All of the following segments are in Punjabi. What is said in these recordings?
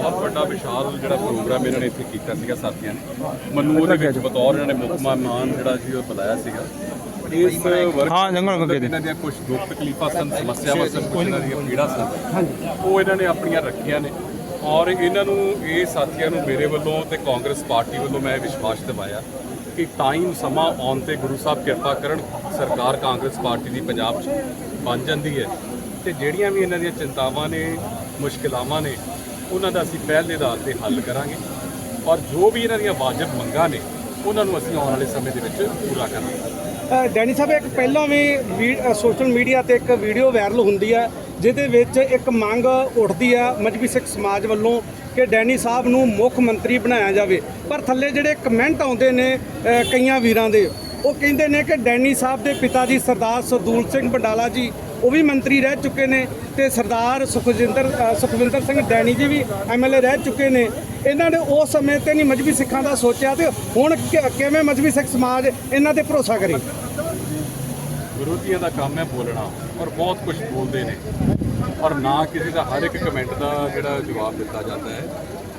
ਬਹੁਤ ਵੱਡਾ ਵਿਸ਼ਾਲ ਜਿਹੜਾ ਪ੍ਰੋਗਰਾਮ ਇਹਨਾਂ ਨੇ ਇੱਥੇ ਕੀਤਾ ਸੀਗਾ ਸਾਥੀਆਂ ਨੇ। ਮੈਨੂੰ ਉਹਦੇ ਵਿੱਚ ਬਤੌਰ ਇਹਨਾਂ ਨੇ ਮੁੱਖ ਮਹਿਮਾਨ ਜਿਹੜਾ ਸੀ ਉਹ ਬੁਲਾਇਆ ਸੀਗਾ। ਇਸ ਵਰਕ ਹਾਂ, ਜੰਗਲ ਗੱਗੇ ਦੇ। ਇਹਨਾਂ ਦੀਆਂ ਕੁਝ ਦੁੱਖ ਤਕਲੀਫਾਂ ਸਨ ਸਮੱਸਿਆਵਾਂ ਸਨ ਕੁਝ ਇਹਨਾਂ ਦੀਆਂ ਪੀੜਾਂ ਸਨ। ਉਹ ਇਹਨਾਂ ਨੇ ਆਪਣੀਆਂ ਰੱਖੀਆਂ ਨੇ। ਔਰ ਇਹਨਾਂ ਨੂੰ ਇਹ ਸਾਥੀਆਂ ਨੂੰ ਮੇਰੇ ਵੱਲੋਂ ਤੇ ਕਾਂਗਰਸ ਪਾਰਟੀ ਵੱਲੋਂ ਮੈਂ ਇਹ ਵਿਸ਼ਵਾਸ ਦਿਵਾਇਆ ਕਿ ਟਾਈਮ ਸਮਾਂ ਆਉਣ ਤੇ ਗੁਰੂ ਸਾਹਿਬ ਕਿਰਪਾ ਕਰਨ ਸਰਕਾਰ ਕਾਂਗਰਸ ਪਾਰਟੀ ਦੀ ਪੰਜਾਬ 'ਚ ਬਣ ਜਾਂਦੀ ਹੈ। ਤੇ ਜਿਹੜੀਆਂ ਵੀ ਇਹਨਾਂ ਦੀਆਂ ਚਿੰਤਾਵਾਂ ਨੇ ਮੁਸ਼ਕਿਲਾਵਾਂ ਨੇ ਉਹਨਾਂ ਦਾ ਅਸੀਂ ਪਹਿਲ ਦੇ ਆਧਾਰ ਤੇ ਹੱਲ ਕਰਾਂਗੇ। ਔਰ ਜੋ ਵੀ ਇਹਨਾਂ ਦੀਆਂ ਵਾਜਬ ਮੰਗਾਂ ਨੇ, ਉਹਨਾਂ ਨੂੰ ਅਸੀਂ ਆਉਣ ਵਾਲੇ ਸਮੇਂ ਦੇ ਵਿੱਚ ਪੂਰਾ ਕਰਾਂਗੇ। ਡੈਨੀ ਸਾਹਿਬ, ਇੱਕ ਪਹਿਲਾਂ ਵੀ ਸੋਸ਼ਲ ਮੀਡੀਆ ਤੇ ਇੱਕ ਵੀਡੀਓ ਵਾਇਰਲ ਹੁੰਦੀ ਹੈ, ਜਿਹਦੇ ਵਿੱਚ ਇੱਕ ਮੰਗ ਉੱਠਦੀ ਹੈ ਮਜਬੀ ਸਿੱਖ ਸਮਾਜ ਵੱਲੋਂ ਕਿ ਡੈਨੀ ਸਾਹਿਬ ਨੂੰ ਮੁੱਖ ਮੰਤਰੀ ਬਣਾਇਆ ਜਾਵੇ। ਪਰ ਥੱਲੇ ਜਿਹੜੇ ਕਮੈਂਟ ਆਉਂਦੇ ਨੇ ਕਈਆਂ ਵੀਰਾਂ ਦੇ, ਉਹ ਕਹਿੰਦੇ ਨੇ ਕਿ ਡੈਨੀ ਸਾਹਿਬ ਦੇ ਪਿਤਾ ਜੀ ਸਰਦਾਰ ਸਰਦੂਲ ਸਿੰਘ ਬੰਡਾਲਾ ਜੀ ਉਹ ਵੀ ਮੰਤਰੀ ਰਹਿ ਚੁੱਕੇ ਨੇ ਤੇ ਸਰਦਾਰ ਸੁਖਜਿੰਦਰ ਅ, ਸੁਖਵਿੰਦਰ ਸਿੰਘ ਡੈਨੀ ਜੀ ਵੀ ਐਮਐਲਏ ਰਹਿ ਚੁੱਕੇ ਨੇ। ਇਹਨਾਂ ਨੇ ਉਸ ਸਮੇਂ ਤੇ ਨਹੀਂ ਮਜਬੀ ਸਿੱਖਾਂ ਦਾ ਸੋਚਿਆ ਤੇ ਹੁਣ ਕਿਵੇਂ ਮਜਬੀ ਸਿੱਖ ਸਮਾਜ ਇਹਨਾਂ ਤੇ ਭਰੋਸਾ ਕਰੇ? ਵਿਰੋਧੀਆਂ ਦਾ ਕੰਮ ਹੈ ਬੋਲਣਾ ਔਰ ਬਹੁਤ ਕੁਝ ਬੋਲਦੇ ਨੇ। ਔਰ ਨਾ ਕਿਸੇ ਦਾ ਹਰ ਇੱਕ ਕਮੈਂਟ ਦਾ ਜਿਹੜਾ ਜਵਾਬ ਦਿੱਤਾ ਜਾਂਦਾ ਹੈ।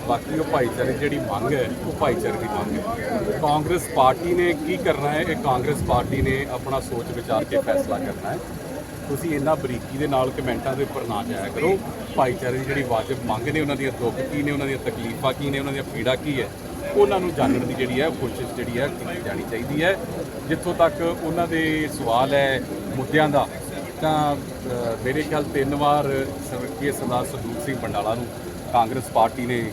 ਬਾਕੀ ਉਹ ਭਾਈਚਾਰੇ ਦੀ ਜਿਹੜੀ ਮੰਗ ਹੈ ਉਹ ਭਾਈਚਾਰੇ ਦੀ ਮੰਗ ਹੈ। ਕਾਂਗਰਸ ਪਾਰਟੀ ਨੇ ਕੀ ਕਰਨਾ ਹੈ? ਇਹ ਕਾਂਗਰਸ ਪਾਰਟੀ ਨੇ ਆਪਣਾ ਸੋਚ ਵਿਚਾਰ ਕੇ ਫੈਸਲਾ ਕਰਨਾ ਹੈ। ਤੁਸੀਂ ਇੰਨਾ ਬਰੀਕੀ ਦੇ ਨਾਲ ਕਮੈਂਟਾਂ ਦੇ ਉੱਪਰ ਨਾ ਜਾਇਆ ਕਰੋ। ਭਾਈਚਾਰੇ ਦੀ ਜਿਹੜੀ ਵਾਜਬ ਮੰਗ ਨੇ, ਉਹਨਾਂ ਦੀਆਂ ਦੁੱਖ ਕੀ ਨੇ, ਉਹਨਾਂ ਦੀਆਂ ਤਕਲੀਫਾਂ ਕੀ ਨੇ, ਉਹਨਾਂ ਦੀਆਂ ਪੀੜਾ ਕੀ ਹੈ, ਉਹਨਾਂ ਨੂੰ ਜਾਣਨ ਦੀ ਜਿਹੜੀ ਹੈ ਕੋਸ਼ਿਸ਼ ਜਿਹੜੀ ਹੈ, ਕੀਤੀ ਜਾਣੀ ਚਾਹੀਦੀ ਹੈ। ਜਿੱਥੋਂ ਤੱਕ ਉਹਨਾਂ ਦੇ ਸਵਾਲ ਹੈ ਮੁੱਦਿਆਂ ਦਾ, ਤਾਂ ਮੇਰੇ ਖਿਆਲ ਤਿੰਨ ਵਾਰ ਸਰਵੀਏ ਸਰਦਾਰ ਸਰਦੂਲ ਸਿੰਘ ਬੰਡਾਲਾ ਨੂੰ ਕਾਂਗਰਸ ਪਾਰਟੀ ਨੇ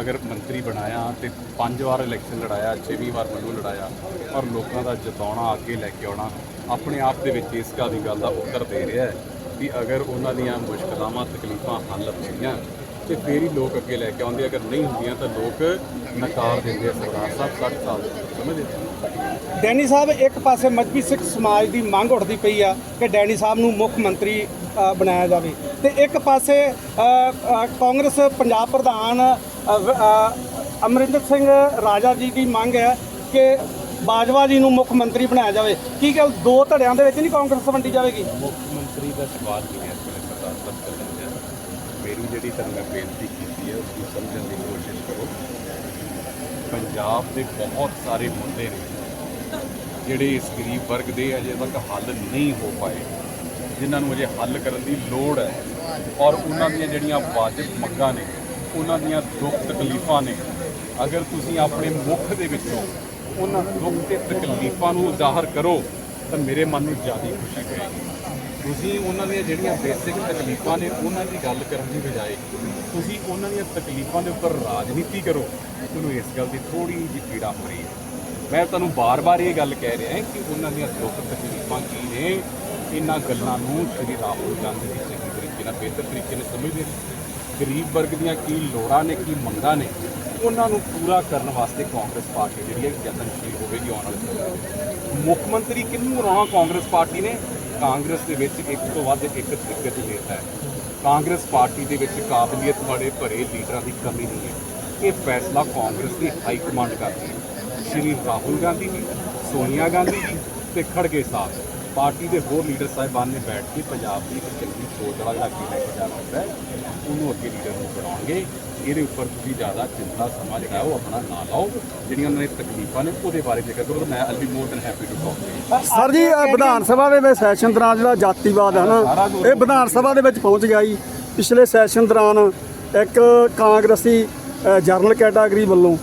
ਅਗਰ ਮੰਤਰੀ ਬਣਾਇਆ ਤੇ ਪੰਜ ਵਾਰ ਇਲੈਕਸ਼ਨ ਲੜਾਇਆ, ਛੇਵੀਂ ਵਾਰ ਮੈਨੂੰ ਲੜਾਇਆ ਔਰ ਲੋਕਾਂ ਦਾ ਜਿਤਾਉਣਾ, ਅੱਗੇ ਲੈ ਕੇ ਆਉਣਾ ਆਪਣੇ ਆਪ ਦੇ ਵਿੱਚ ਇਸ ਗੱਲ ਦੀ ਗੱਲ ਦਾ ਉੱਤਰ ਦੇ ਰਿਹਾ ਹੈ ਕਿ ਅਗਰ ਉਹਨਾਂ ਦੀਆਂ ਮੁਸ਼ਕਲਾਵਾਂ ਤਕਲੀਫਾਂ ਹੱਲ ਹੁੰਦੀਆਂ ਤੇ ਫੇਰ ਹੀ ਲੋਕ ਅੱਗੇ ਲੈ ਕੇ ਆਉਂਦੇ ਅਗਰ ਨਹੀਂ ਹੁੰਦੀਆਂ ਤਾਂ ਲੋਕ ਨਕਾਰ ਦਿੰਦੇ ਆ ਸਰਦਾਰ ਸਾਹਿਬ 60 ਸਾਲ ਸਮਝਦੇ ਡੈਨੀ ਸਾਹਿਬ, ਇੱਕ ਪਾਸੇ ਮਜਬੀ ਸਿੱਖ ਸਮਾਜ ਦੀ ਮੰਗ ਉੱਠਦੀ ਪਈ ਆ ਕਿ ਡੈਨੀ ਸਾਹਿਬ ਨੂੰ ਮੁੱਖ ਮੰਤਰੀ ਬਣਾਇਆ ਜਾਵੇ। ਤੇ ਇੱਕ ਪਾਸੇ ਕਾਂਗਰਸ ਪੰਜਾਬ ਪ੍ਰਧਾਨ ਅਮਰਿੰਦਰ ਸਿੰਘ ਰਾਜਾ ਜੀ ਦੀ ਮੰਗ ਹੈ ਕਿ ਬਾਜਵਾ ਜੀ ਨੂੰ ਮੁੱਖ ਮੰਤਰੀ ਬਣਾਇਆ ਜਾਵੇ। ਕੀ ਗੱਲ ਦੋ ਧੜਿਆਂ ਦੇ ਵਿੱਚ ਨਹੀਂ ਕਾਂਗਰਸ ਵੰਡੀ ਜਾਵੇਗੀ? ਮੁੱਖ ਮੰਤਰੀ ਦਾ ਸਵਾਲ ਨਹੀਂ ਹੈ? ਇਸ ਵੇਲੇ ਸਰਦਾਰ ਸਾਹਿਬ ਚੱਲਣ ਮੇਰੀ ਜਿਹੜੀ ਤੁਹਾਨੂੰ ਮੈਂ ਬੇਨਤੀ ਕੀਤੀ ਹੈ ਉਸ ਨੂੰ ਸਮਝਣ ਦੀ ਕੋਸ਼ਿਸ਼ ਕਰੋ। ਪੰਜਾਬ ਦੇ ਬਹੁਤ ਸਾਰੇ ਮੁੱਦੇ ਨੇ, ਜਿਹੜੇ ਇਸ ਗਰੀਬ ਵਰਗ ਦੇ ਅਜੇ ਤੱਕ ਹੱਲ ਨਹੀਂ ਹੋ ਪਾਏ, ਜਿਨ੍ਹਾਂ ਨੂੰ ਅਜੇ ਹੱਲ ਕਰਨ ਦੀ ਲੋੜ ਹੈ। ਔਰ ਉਹਨਾਂ ਦੀਆਂ ਜਿਹੜੀਆਂ ਵਾਜਬ ਮੰਗਾਂ ਨੇ, ਉਹਨਾਂ ਦੀਆਂ ਦੁੱਖ ਤਕਲੀਫਾਂ ਨੇ, ਅਗਰ ਤੁਸੀਂ ਆਪਣੇ ਮੁੱਖ ਦੇ ਵਿੱਚੋਂ ਉਹਨਾਂ ਦੁੱਖ ਤੇ ਤਕਲੀਫਾਂ ਨੂੰ ਜ਼ਾਹਰ ਕਰੋ ਤਾਂ ਮੇਰੇ ਮਨ ਨੂੰ ਜ਼ਿਆਦਾ ਖੁਸ਼ੀ ਹੋਏਗੀ ਤੁਸੀਂ ਉਹਨਾਂ ਦੀਆਂ ਜਿਹੜੀਆਂ ਬੇਸਿਕ ਤਕਲੀਫਾਂ ਨੇ ਉਹਨਾਂ ਦੀ ਗੱਲ ਕਰਨ ਦੀ ਬਜਾਏ ਤੁਸੀਂ ਉਹਨਾਂ ਦੀਆਂ ਤਕਲੀਫਾਂ ਦੇ ਉੱਪਰ ਰਾਜਨੀਤੀ ਕਰੋ ਤੁਹਾਨੂੰ ਇਸ ਗੱਲ ਦੀ ਥੋੜੀ ਜਿਹੀ ਪੀੜਾ ਹੋ ਰਹੀ ਹੈ ਮੈਂ ਤੁਹਾਨੂੰ ਬਾਰ-ਬਾਰ ਇਹ ਗੱਲ ਕਹਿ ਰਿਹਾ ਕਿ ਉਹਨਾਂ ਦੀਆਂ ਦੁੱਖ ਤਕਲੀਫਾਂ ਕੀ ਨੇ ਇਹਨਾਂ ਗੱਲਾਂ ਨੂੰ ਸ਼੍ਰੀ ਰਾਹੁਲ ਗਾਂਧੀ ਜੀ ਚੰਗੀ ਤਰੀਕੇ ਨਾਲ ਬਿਹਤਰ ਤਰੀਕੇ ਨਾਲ ਸਮਝਦੇ ਨੇ ਗਰੀਬ ਵਰਗ ਦੀਆਂ ਕੀ ਲੋੜਾਂ ਨੇ, ਕੀ ਮੰਗਾਂ ਨੇ, ਉਹਨਾਂ ਨੂੰ ਪੂਰਾ ਕਰਨ ਵਾਸਤੇ ਕਾਂਗਰਸ ਪਾਰਟੀ ਜਿਹੜੀ ਹੈ ਯਤਨਸ਼ੀਲ ਹੋਵੇਗੀ ਆਉਣ ਵਾਲੇ ਸਮੇਂ ਮੁੱਖ ਮੰਤਰੀ ਕਿਹਨੂੰ ਬਣਾਉਣਾ ਕਾਂਗਰਸ ਪਾਰਟੀ ਨੇ? ਕਾਂਗਰਸ ਦੇ ਵਿੱਚ ਇੱਕ ਤੋਂ ਵੱਧ ਇੱਕ ਦਿੱਕਤ ਨੇਤਾ ਹੈ। ਕਾਂਗਰਸ ਪਾਰਟੀ ਦੇ ਵਿੱਚ ਕਾਬਲੀਅਤ ਵਾਲੇ ਭਰੇ ਲੀਡਰਾਂ ਦੀ ਕਮੀ ਨਹੀਂ ਹੈ। ਇਹ ਫੈਸਲਾ ਕਾਂਗਰਸ ਦੀ ਹਾਈ ਕਮਾਂਡ ਕਰਦੀ ਹੈ। ਸ਼੍ਰੀ ਰਾਹੁਲ ਗਾਂਧੀ ਜੀ, ਸੋਨੀਆ ਗਾਂਧੀ ਜੀ ਤੇ ਖੜਗੇ ਸਾਹਿਬ। ਪਾਰਟੀ ਦੇ ਹੋਰ ਲੀਡਰ ਸਾਹਿਬਾਨ ਨੇ ਬੈਠ ਕੇ ਪੰਜਾਬ ਦੀ ਚੰਗੀ ਸੋਚ ਵਾਲਾ ਜਿਹੜਾ ਅੱਗੇ ਲੈ ਕੇ ਜਾ ਸਕਦਾ ਹੈ ਉਹਨੂੰ ਅੱਗੇ ਲੀਡਰ ਨੂੰ ਬਣਾਉਣਗੇ ਇਹਦੇ ਉੱਪਰ ਤੁਸੀਂ ਜ਼ਿਆਦਾ ਚਿੰਤਾ ਸਮਾਂ ਜਿਹੜਾ ਹੈ ਉਹ ਆਪਣਾ ਨਾ ਲਾਓ। ਜਿਹੜੀਆਂ ਉਹਨਾਂ ਦੀ ਤਕਲੀਫਾਂ ਨੇ ਉਹਦੇ ਬਾਰੇ ਜ਼ਿਕਰ ਕਰੋ ਤਾਂ ਮੈਂ I'll be more than happy to talk sir ji ਇਹ ਵਿਧਾਨ ਸਭਾ ਦੇ ਵਿੱਚ ਸੈਸ਼ਨ ਦੌਰਾਨ ਜਿਹੜਾ ਜਾਤੀਵਾਦ ਹੈ ਨਾ ਇਹ ਵਿਧਾਨ ਸਭਾ ਦੇ ਵਿੱਚ ਪਹੁੰਚ ਗਿਆ ਜੀ। ਪਿਛਲੇ ਸੈਸ਼ਨ ਦੌਰਾਨ ਇੱਕ ਕਾਂਗਰਸੀ ਜਰਨਲ ਕੈਟਾਗਰੀ ਵੱਲੋਂ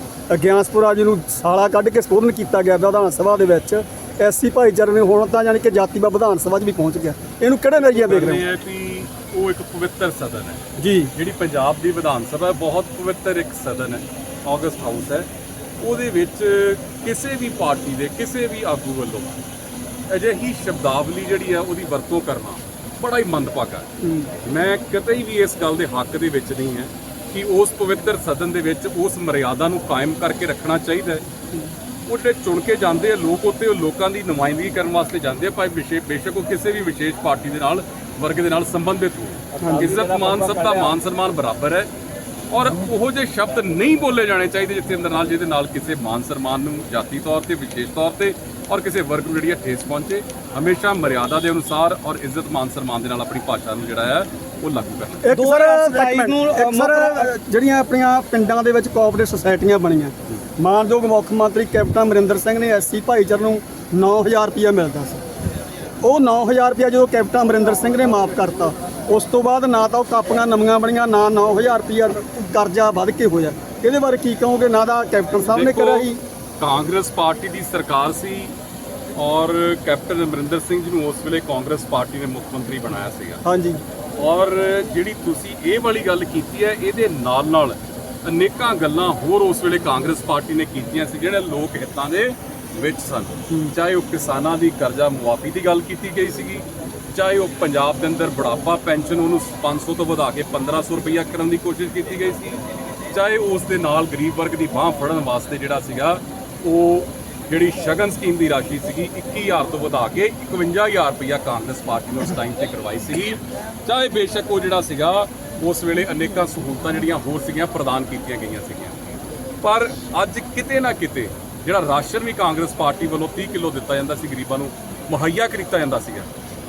ਗਿਆਸਪੁਰਾ ਜੀ ਨੂੰ ਸਾਲਾ ਕੱਢ ਕੇ ਸਪੋਰਨ ਕੀਤਾ ਗਿਆ ਵਿਧਾਨ ਸਭਾ ਦੇ ਵਿੱਚ। ਐਸਸੀ ਭਾਈਚਾਰੇ ਨੇ ਹੁਣ ਤਾਂ ਯਾਨੀ ਕਿ ਜਾਤੀਵਾਦ ਵਿਧਾਨ ਸਭਾ 'ਚ ਵੀ ਪਹੁੰਚ ਗਿਆ। ਇਹਨੂੰ ਕਿਹੜੇ ਨਜ਼ਰੀਆ ਦੇਖ ਰਹੇ ਹੈ? ਕਿ ਉਹ ਇੱਕ ਪਵਿੱਤਰ ਸਦਨ ਹੈ। ਜੀ। ਜਿਹੜੀ ਪੰਜਾਬ ਦੀ ਵਿਧਾਨ ਸਭਾ ਬਹੁਤ ਪਵਿੱਤਰ ਇੱਕ ਸਦਨ ਹੈ ਆਗਸਟ ਹਾਊਸ ਹੈ। ਉਹਦੇ ਵਿੱਚ ਕਿਸੇ ਵੀ ਪਾਰਟੀ ਦੇ ਕਿਸੇ ਵੀ ਆਗੂ ਵੱਲੋਂ ਅਜਿਹੀ ਸ਼ਬਦਾਵਲੀ ਜਿਹੜੀ ਹੈ ਉਹਦੀ ਵਰਤੋਂ ਕਰਨਾ ਬੜਾ ਹੀ ਮੰਦਭਾਗਾ ਮੈਂ ਕਤਈ ਵੀ ਇਸ ਗੱਲ ਦੇ ਹੱਕ ਦੇ ਵਿੱਚ ਨਹੀਂ ਹੈ ਕਿ ਉਸ ਪਵਿੱਤਰ ਸਦਨ ਦੇ ਵਿੱਚ ਉਸ ਮਰਿਆਦਾ ਨੂੰ ਕਾਇਮ ਕਰਕੇ ਰੱਖਣਾ ਚਾਹੀਦਾ ਹੈ। ਉਹ ਜਿਹੜੇ ਚੁਣ ਕੇ ਜਾਂਦੇ ਆ ਲੋਕ ਉੱਤੇ ਉਹ ਲੋਕਾਂ ਦੀ ਨੁਮਾਇੰਦਗੀ ਕਰਨ ਵਾਸਤੇ ਜਾਂਦੇ ਆ ਭਾਵੇਂ ਵਿਸ਼ੇ ਬੇਸ਼ੱਕ ਉਹ ਕਿਸੇ ਵੀ ਵਿਸ਼ੇਸ਼ ਪਾਰਟੀ ਦੇ ਨਾਲ ਵਰਗ ਦੇ ਨਾਲ ਸੰਬੰਧਿਤ ਹੋ ਇੱਜ਼ਤ ਮਾਨ ਸਭ ਦਾ ਮਾਨ ਸਨਮਾਨ ਬਰਾਬਰ ਹੈ। ਔਰ ਉਹੋ ਜਿਹੇ ਸ਼ਬਦ ਨਹੀਂ ਬੋਲੇ ਜਾਣੇ ਚਾਹੀਦੇ ਜਿੱਥੇ ਅੰਦਰ ਨਾਲ ਜਿਹਦੇ ਨਾਲ ਕਿਸੇ ਮਾਨ ਸਨਮਾਨ ਨੂੰ ਜਾਤੀ ਤੌਰ ਤੇ ਵਿਸ਼ੇਸ਼ ਤੌਰ ਤੇ ਔਰ ਕਿਸੇ ਵਰਗ ਨੂੰ ਜਿਹੜੀ ਹੈ ਠੇਸ ਪਹੁੰਚੇ ਹਮੇਸ਼ਾ ਮਰਿਆਦਾ ਦੇ ਅਨੁਸਾਰ ਔਰ ਇੱਜ਼ਤ ਮਾਨ ਸਨਮਾਨ ਦੇ ਨਾਲ ਆਪਣੀ ਭਾਸ਼ਾ ਨੂੰ ਜਿਹੜਾ ਹੈ ਉਹ ਲਾਗੂ ਕਰਨਾ ਇੱਕ ਸਰ ਸਰ ਜਿਹੜੀਆਂ ਆਪਣੀਆਂ ਪਿੰਡਾਂ ਦੇ ਵਿੱਚ ਕੋਆਪਰੇਟਿਵ ਸੁਸਾਇਟੀਆਂ ਬਣੀਆਂ। ਮਾਨਯੋਗ ਮੁੱਖ ਮੰਤਰੀ ਕੈਪਟਨ ਅਮਰਿੰਦਰ ਸਿੰਘ ਨੇ ਐਸਸੀ ਭਾਈਚਾਰੇ ਨੂੰ 9000 ਰੁਪਇਆ ਮਿਲਦਾ ਸੀ। ਉਹ 9000 ਰੁਪਇਆ ਜਦੋਂ ਕੈਪਟਨ ਅਮਰਿੰਦਰ ਸਿੰਘ ਨੇ ਮਾਫ ਕਰਤਾ ਉਸ ਤੋਂ ਬਾਅਦ ਨਾ ਤਾਂ ਉਹ ਕਾਪੀਆਂ ਨਵੀਆਂ ਬਣੀਆਂ ਨਾ 9000 ਰੁਪਇਆ ਕਰਜ਼ਾ ਵੱਧ ਕੇ ਹੋਇਆ। ਇਹਦੇ ਬਾਰੇ ਕੀ ਕਹੋਗੇ? ਨਾ ਦਾ ਕੈਪਟਨ ਸਾਹਿਬ ਨੇ ਕਰਿਆ ਸੀ। ਕਾਂਗਰਸ ਪਾਰਟੀ ਦੀ ਸਰਕਾਰ ਸੀ ਔਰ ਕੈਪਟਨ ਅਮਰਿੰਦਰ ਸਿੰਘ ਜੀ ਨੂੰ ਉਸ ਵੇਲੇ ਕਾਂਗਰਸ ਪਾਰਟੀ ਨੇ ਮੁੱਖ ਮੰਤਰੀ ਬਣਾਇਆ ਸੀਗਾ। ਹਾਂਜੀ। ਔਰ ਜਿਹੜੀ ਤੁਸੀਂ ਇਹ ਵਾਲੀ ਗੱਲ ਕੀਤੀ ਹੈ ਇਹਦੇ ਨਾਲ ਨਾਲ ਅਨੇਕਾਂ ਗੱਲਾਂ ਹੋਰ ਉਸ ਵੇਲੇ ਕਾਂਗਰਸ ਪਾਰਟੀ ਨੇ ਕੀਤੀਆਂ ਸੀ ਜਿਹੜੇ ਲੋਕ ਹਿੱਤਾਂ ਦੇ ਵਿੱਚ ਸਨ। ਚਾਹੇ ਉਹ ਕਿਸਾਨਾਂ ਦੀ ਕਰਜ਼ਾ ਮੁਆਫੀ ਦੀ ਗੱਲ ਕੀਤੀ ਗਈ ਸੀਗੀ ਚਾਹੇ ਉਹ ਪੰਜਾਬ ਦੇ ਅੰਦਰ ਬੁਢਾਪਾ ਪੈਨਸ਼ਨ ਉਹਨੂੰ 500 ਤੋਂ ਵਧਾ ਕੇ 1500 ਰੁਪਈਆ ਕਰਨ ਦੀ ਕੋਸ਼ਿਸ਼ ਕੀਤੀ ਗਈ ਸੀ ਚਾਹੇ ਉਸ ਦੇ ਨਾਲ ਗਰੀਬ ਵਰਗ ਦੀ ਬਾਹ ਫੜਨ ਵਾਸਤੇ ਜਿਹੜਾ ਸੀਗਾ ਉਹ ਜਿਹੜੀ ਸ਼ਗਨ ਸਕੀਮ ਦੀ ਰਾਸ਼ੀ ਸੀਗੀ 21000 ਤੋਂ ਵਧਾ ਕੇ 51000 ਰੁਪਇਆ ਕਾਂਗਰਸ ਪਾਰਟੀ ਨੇ ਉਸ ਟਾਈਮ ਤੇ ਕਰਵਾਈ ਸੀਗੀ। ਚਾਹੇ ਬੇਸ਼ੱਕ ਉਹ ਜਿਹੜਾ ਸੀਗਾ, ਉਸ ਵੇਲੇ ਅਨੇਕਾਂ ਸਹੂਲਤਾਂ ਜਿਹੜੀਆਂ ਹੋਰ ਸੀਗੀਆਂ, ਪ੍ਰਦਾਨ ਕੀਤੀਆਂ ਗਈਆਂ ਸੀਗੀਆਂ। ਪਰ ਅੱਜ ਕਿਤੇ ਨਾ ਕਿਤੇ ਜਿਹੜਾ ਰਾਸ਼ਨ ਵੀ ਕਾਂਗਰਸ ਪਾਰਟੀ ਵੱਲੋਂ 30 ਕਿਲੋ ਦਿੱਤਾ ਜਾਂਦਾ ਸੀ, ਗਰੀਬਾਂ ਨੂੰ ਮੁਹੱਈਆ ਕੀਤਾ ਜਾਂਦਾ ਸੀਗਾ,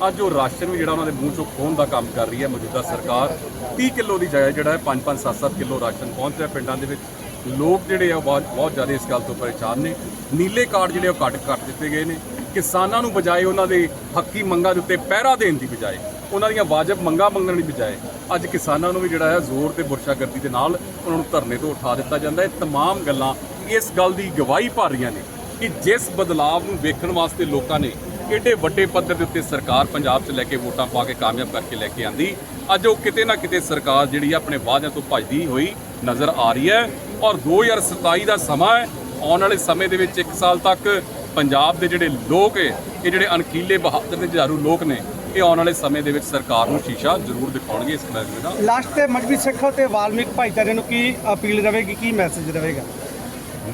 ਅੱਜ ਉਹ ਰਾਸ਼ਨ ਵੀ ਜਿਹੜਾ ਉਹਨਾਂ ਦੇ ਮੂੰਹ ਚੋਂ ਖੋਹਣ ਦਾ ਕੰਮ ਕਰ ਰਹੀ ਹੈ ਮੌਜੂਦਾ ਸਰਕਾਰ। 30 ਕਿਲੋ ਦੀ ਜਗ੍ਹਾ ਜਿਹੜਾ ਹੈ 5-5 7-7 ਕਿਲੋ ਰਾਸ਼ਨ ਪਹੁੰਚ ਰਿਹਾ ਪਿੰਡਾਂ ਦੇ ਵਿੱਚ। ਲੋਕ ਜਿਹੜੇ ਆ ਬਹੁਤ ਬਹੁਤ ਜ਼ਿਆਦਾ ਇਸ ਗੱਲ ਤੋਂ ਪਰੇਸ਼ਾਨ ਨੇ ਨੀਲੇ ਕਾਰਡ ਜਿਹੜੇ ਉਹ ਕੱਟ ਕੱਟ ਦਿੱਤੇ ਗਏ ਨੇ ਕਿਸਾਨਾਂ ਨੂੰ ਬਜਾਏ ਉਹਨਾਂ ਦੇ ਹੱਕੀ ਮੰਗਾਂ ਦੇ ਉੱਤੇ ਪਹਿਰਾ ਦੇਣ ਦੀ ਬਜਾਏ ਉਹਨਾਂ ਦੀਆਂ ਵਾਜਬ ਮੰਗਾਂ ਮੰਗਣ ਦੀ ਬਜਾਏ ਅੱਜ ਕਿਸਾਨਾਂ ਨੂੰ ਵੀ ਜਿਹੜਾ ਹੈ ਜ਼ੋਰ ਤੇ ਬੁਰਸ਼ਾਗਰਦੀ ਦੇ ਨਾਲ ਉਹਨਾਂ ਨੂੰ ਧਰਨੇ ਤੋਂ ਉਠਾ ਦਿੱਤਾ ਜਾਂਦਾ ਹੈ ਇਹ तमाम ਗੱਲਾਂ ਇਸ ਗੱਲ ਦੀ ਗਵਾਹੀ ਭਰ ਰਹੀਆਂ ਨੇ ਕਿ ਜਿਸ ਬਦਲਾਵ ਨੂੰ ਵੇਖਣ ਵਾਸਤੇ ਲੋਕਾਂ ਨੇ ਏਡੇ ਵੱਡੇ ਪੱਧਰ ਦੇ ਉੱਤੇ ਸਰਕਾਰ ਪੰਜਾਬ 'ਚ ਲੈ ਕੇ ਵੋਟਾਂ ਪਾ ਕੇ ਕਾਮਯਾਬ ਕਰਕੇ ਲੈ ਕੇ ਆਂਦੀ ਅੱਜ ਉਹ ਕਿਤੇ ਨਾ ਕਿਤੇ ਸਰਕਾਰ ਜਿਹੜੀ ਆ ਆਪਣੇ ਵਾਅਦਿਆਂ ਤੋਂ ਭੱਜਦੀ ਹੋਈ ਨਜ਼ਰ ਆ ਰਹੀ ਹੈ ਔਰ 2027 ਦਾ ਸਮਾਂ ਹੈ। ਆਉਣ ਵਾਲੇ ਸਮੇਂ ਦੇ ਵਿੱਚ 1 ਸਾਲ ਤੱਕ ਪੰਜਾਬ ਦੇ ਜਿਹੜੇ ਲੋਕ ਹੈ ਇਹ ਜਿਹੜੇ ਅਣਖੀਲੇ ਬਹਾਦਰ ਤੇ ਜੁਝਾਰੂ ਲੋਕ ਨੇ ਇਹ ਆਉਣ ਵਾਲੇ ਸਮੇਂ ਦੇ ਵਿੱਚ ਸਰਕਾਰ ਨੂੰ ਸ਼ੀਸ਼ਾ ਜ਼ਰੂਰ ਦਿਖਾਉਣਗੇ ਇਸ ਮਹਿਕਮੇ ਦਾ। ਲਾਸਟ ਤੇ ਮਜਬੀ ਸਿੱਖ ਤੇ ਵਾਲਮੀਕ ਭਾਈਚਾਰੇ ਨੂੰ ਕੀ ਅਪੀਲ ਰਹੇਗੀ ਕੀ ਮੈਸੇਜ ਰਹੇਗਾ?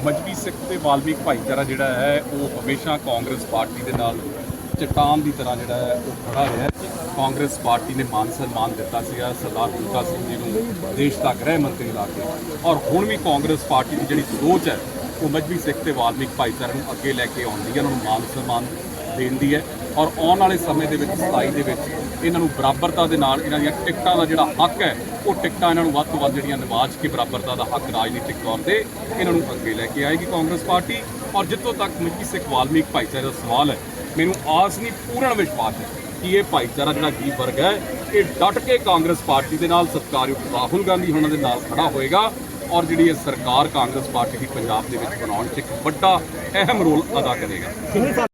ਮਜਬੀ ਸਿੱਖ ਤੇ ਵਾਲਮੀਕ ਭਾਈਚਾਰਾ ਜਿਹੜਾ ਹੈ ਉਹ ਹਮੇਸ਼ਾ ਕਾਂਗਰਸ ਪਾਰਟੀ ਦੇ ਨਾਲ ਚਟਾਨ ਦੀ ਤਰ੍ਹਾਂ ਜਿਹੜਾ ਹੈ ਉਹ ਖੜਾ ਰਿਹਾ ਕਾਂਗਰਸ ਪਾਰਟੀ ਨੇ ਮਾਨ ਸਨਮਾਨ ਦਿੱਤਾ ਸੀਗਾ, ਸਰਦਾਰ ਬੂਟਾ ਸਿੰਘ ਜੀ ਨੂੰ ਦੇਸ਼ ਦਾ ਗ੍ਰਹਿ ਮੰਤਰੀ ਲਾ ਕੇ ਔਰ ਹੁਣ ਵੀ ਕਾਂਗਰਸ ਪਾਰਟੀ ਦੀ ਜਿਹੜੀ ਸੋਚ ਹੈ, ਉਹ ਮਜਬੀ ਸਿੱਖ ਤੇ ਵਾਲਮੀਕ ਭਾਈਚਾਰੇ ਨੂੰ ਅੱਗੇ ਲੈ ਕੇ ਆਉਂਦੀ ਹੈ, ਉਹਨਾਂ ਨੂੰ ਮਾਨ ਸਨਮਾਨ ਦੇਣ ਦੀ ਹੈ। ਔਰ ਆਉਣ ਵਾਲੇ ਸਮੇਂ ਦੇ ਵਿੱਚ 27 ਦੇ ਵਿੱਚ, ਇਹਨਾਂ ਨੂੰ ਬਰਾਬਰਤਾ ਦੇ ਨਾਲ ਇਹਨਾਂ ਦੀਆਂ ਟਿਕਟਾਂ ਦਾ ਜਿਹੜਾ ਹੱਕ ਹੈ, ਉਹ ਟਿਕਟਾਂ ਇਹਨਾਂ ਨੂੰ ਵੱਧ ਤੋਂ ਵੱਧ ਜਿਹੜੀਆਂ ਨਿਵਾਜ ਕੇ ਬਰਾਬਰਤਾ ਦਾ ਹੱਕ ਰਾਜਨੀਤਿਕ ਤੌਰ ਤੇ ਇਹਨਾਂ ਨੂੰ ਅੱਗੇ ਲੈ ਕੇ ਆਏਗੀ ਕਾਂਗਰਸ ਪਾਰਟੀ। ਔਰ ਜਿੱਥੋਂ ਤੱਕ ਮਜਬੀ ਸਿੱਖ ਵਾਲਮੀਕ ਭਾਈਚਾਰੇ ਦਾ ਸਵਾਲ ਹੈ ਮੈਨੂੰ ਆਸ ਨਹੀਂ, ਪੂਰਨ ਵਿਸ਼ਵਾਸ ਹੈ ਕਿ ਇਹ ਭਾਈਚਾਰਾ ਜਿਹੜਾ ਗਰੀਬ ਵਰਗ ਹੈ, ਇਹ ਡਟ ਕੇ ਕਾਂਗਰਸ ਪਾਰਟੀ ਦੇ ਨਾਲ ਸਤਿਕਾਰਯੋਗ ਰਾਹੁਲ ਗਾਂਧੀ ਉਹਨਾਂ ਦੇ ਨਾਲ ਖੜਾ ਹੋਏਗਾ ਔਰ ਜਿਹੜੀ ਇਹ ਸਰਕਾਰ ਕਾਂਗਰਸ ਪਾਰਟੀ ਦੀ ਪੰਜਾਬ ਦੇ ਵਿੱਚ ਬਣਾਉਣ 'ਚ ਇੱਕ ਵੱਡਾ ਅਹਿਮ ਰੋਲ ਅਦਾ ਕਰੇਗਾ।